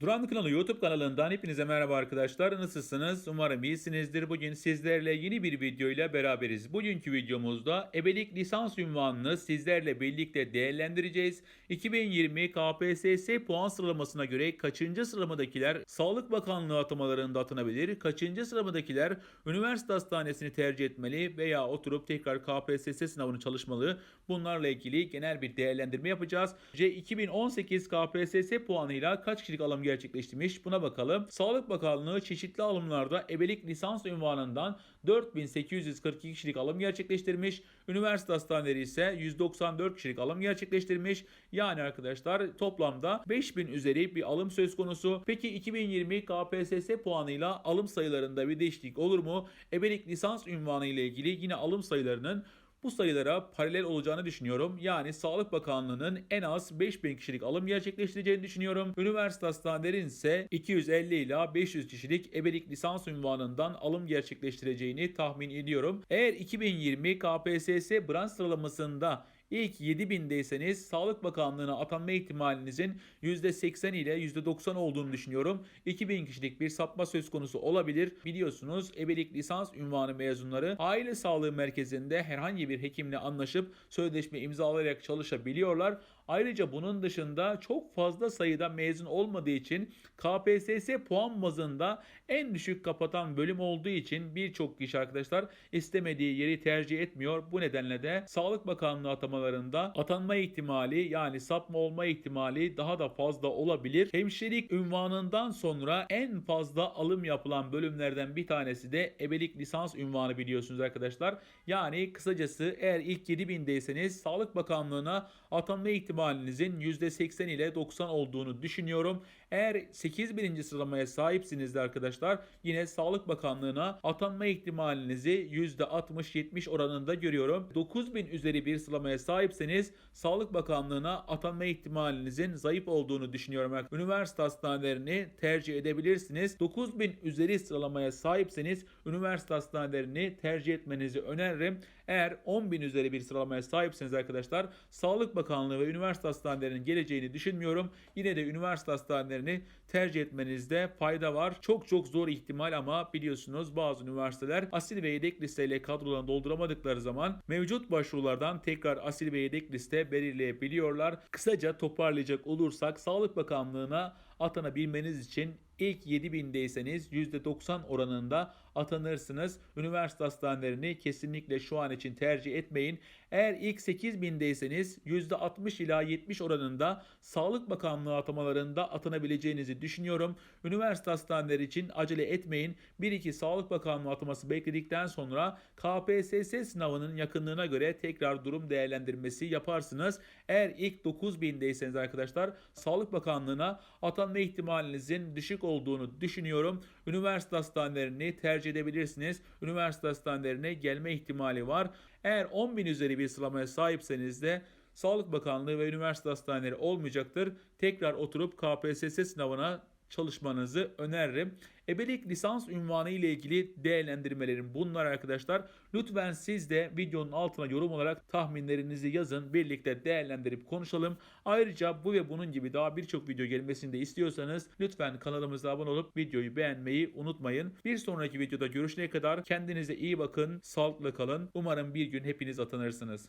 Turan Kanalı YouTube kanalından hepinize merhaba arkadaşlar. Nasılsınız? Umarım iyisinizdir. Bugün sizlerle yeni bir video ile beraberiz. Bugünkü videomuzda ebelik lisans ünvanını sizlerle birlikte değerlendireceğiz. 2020 KPSS puan sıralamasına göre kaçıncı sıramadakiler Sağlık Bakanlığı atamalarında atanabilir? Kaçıncı sıramadakiler üniversite hastanesini tercih etmeli veya oturup tekrar KPSS sınavını çalışmalı? Bunlarla ilgili genel bir değerlendirme yapacağız. C 2018 KPSS puanıyla kaç kişilik alım gerçekleştirmiş buna bakalım. Sağlık Bakanlığı çeşitli alımlarda ebelik lisans ünvanından 4842 kişilik alım gerçekleştirmiş. Üniversite hastaneleri ise 194 kişilik alım gerçekleştirmiş. Yani arkadaşlar toplamda 5000 üzeri bir alım söz konusu. Peki 2020 KPSS puanıyla alım sayılarında bir değişiklik olur mu? Ebelik lisans ünvanı ile ilgili yine alım sayılarının bu sayılara paralel olacağını düşünüyorum. Yani Sağlık Bakanlığı'nın en az 5000 kişilik alım gerçekleştireceğini düşünüyorum. Üniversite hastanelerin ise 250 ila 500 kişilik ebelik lisans ünvanından alım gerçekleştireceğini tahmin ediyorum. Eğer 2020 KPSS branş sıralamasında İlk 7000'deyseniz Sağlık Bakanlığı'na atanma ihtimalinizin %80 ile %90 olduğunu düşünüyorum. 2000 kişilik bir sapma söz konusu olabilir. Biliyorsunuz ebelik lisans ünvanı mezunları aile sağlığı merkezinde herhangi bir hekimle anlaşıp sözleşme imzalayarak çalışabiliyorlar. Ayrıca bunun dışında çok fazla sayıda mezun olmadığı için KPSS puan bazında en düşük kapatan bölüm olduğu için birçok kişi arkadaşlar istemediği yeri tercih etmiyor. Bu nedenle de Sağlık Bakanlığı atamalarında atanma ihtimali yani sapma olma ihtimali daha da fazla olabilir. Hemşirelik ünvanından sonra en fazla alım yapılan bölümlerden bir tanesi de ebelik lisans ünvanı biliyorsunuz arkadaşlar. Yani kısacası eğer ilk 7000'deyseniz Sağlık Bakanlığı'na atanma ihtimalinizin %80 ile 90 olduğunu düşünüyorum. Eğer 8000. sıralamaya sahipsiniz de arkadaşlar yine Sağlık Bakanlığı'na atanma ihtimalinizi %60-70 oranında görüyorum. 9000 üzeri bir sıralamaya sahipseniz Sağlık Bakanlığı'na atanma ihtimalinizin zayıf olduğunu düşünüyorum. Üniversite hastanelerini tercih edebilirsiniz. 9000 üzeri sıralamaya sahipseniz üniversite hastanelerini tercih etmenizi öneririm. Eğer 10.000 üzeri bir sıralamaya sahipseniz arkadaşlar Sağlık Bakanlığı ve üniversite hastanelerinin geleceğini düşünmüyorum. Yine de üniversite hastanelerini tercih etmenizde fayda var. Çok çok zor ihtimal ama biliyorsunuz bazı üniversiteler asil ve yedek listeyle kadrolarını dolduramadıkları zaman mevcut başvurulardan tekrar asil ve yedek liste belirleyebiliyorlar. Kısaca toparlayacak olursak Sağlık Bakanlığı'na atanabilmeniz için İlk 7000'deyseniz %90 oranında atanırsınız. Üniversite hastanelerini kesinlikle şu an için tercih etmeyin. Eğer ilk 8000'deyseniz %60 ila 70 oranında Sağlık Bakanlığı atamalarında atanabileceğinizi düşünüyorum. Üniversite hastaneleri için acele etmeyin. 1-2 Sağlık Bakanlığı ataması bekledikten sonra KPSS sınavının yakınlığına göre tekrar durum değerlendirmesi yaparsınız. Eğer ilk 9000'deyseniz arkadaşlar Sağlık Bakanlığı'na atanma ihtimalinizin düşük olduğunu düşünüyorum. Üniversite hastanelerini tercih edebilirsiniz. Üniversite hastanelerine gelme ihtimali var. Eğer 10.000 üzeri bir sıralamaya sahipseniz de Sağlık Bakanlığı ve üniversite hastaneleri olmayacaktır. Tekrar oturup KPSS sınavına çalışmanızı öneririm. Ebelik lisans ünvanı ile ilgili değerlendirmelerim bunlar arkadaşlar. Lütfen siz de videonun altına yorum olarak tahminlerinizi yazın. Birlikte değerlendirip konuşalım. Ayrıca bu ve bunun gibi daha birçok video gelmesini de istiyorsanız lütfen kanalımıza abone olup videoyu beğenmeyi unutmayın. Bir sonraki videoda görüşene kadar kendinize iyi bakın, sağlıklı kalın. Umarım bir gün hepiniz atanırsınız.